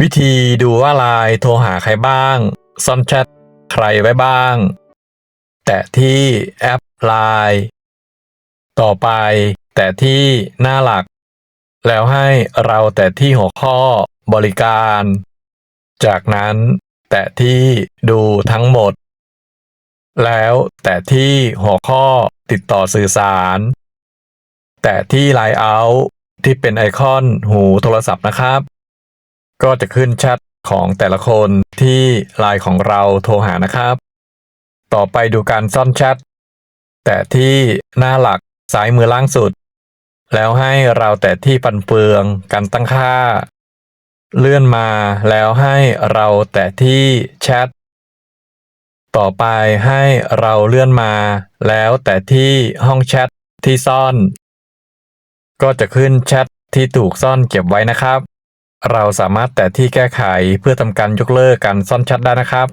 วิธีดูว่าไลน์โทรหาใครบ้าง ซ่อนแชทใครไว้บ้าง แตะที่แอปไลน์ต่อไป แตะที่หน้าหลัก แล้วให้เราแตะที่หัวข้อบริการ จากนั้นแตะที่ดูทั้งหมด แล้วแตะที่หัวข้อติดต่อสื่อสาร แตะที่ไลน์เอาที่เป็นไอคอนหูโทรศัพท์นะครับ ก็จะขึ้นแชทของแต่ละคนที่ไลน์ของเราโทรหานะครับ ต่อไปดูการซ่อนแชทแตะที่หน้าหลักซ้ายมือล่างสุด แล้วให้เราแตะที่ปันเฟืองการตั้งค่า เลื่อนมาแล้วให้เราแตะที่แชทต่อไปให้เราเลื่อนมา แล้วแตะที่ห้องแชทที่ซ่อน ก็จะขึ้นแชทที่ถูกซ่อนเก็บไว้นะครับ เราสามารถแตะที่แก้ไขเพื่อทำการยกเลิกการซ่อนชัดได้นะครับ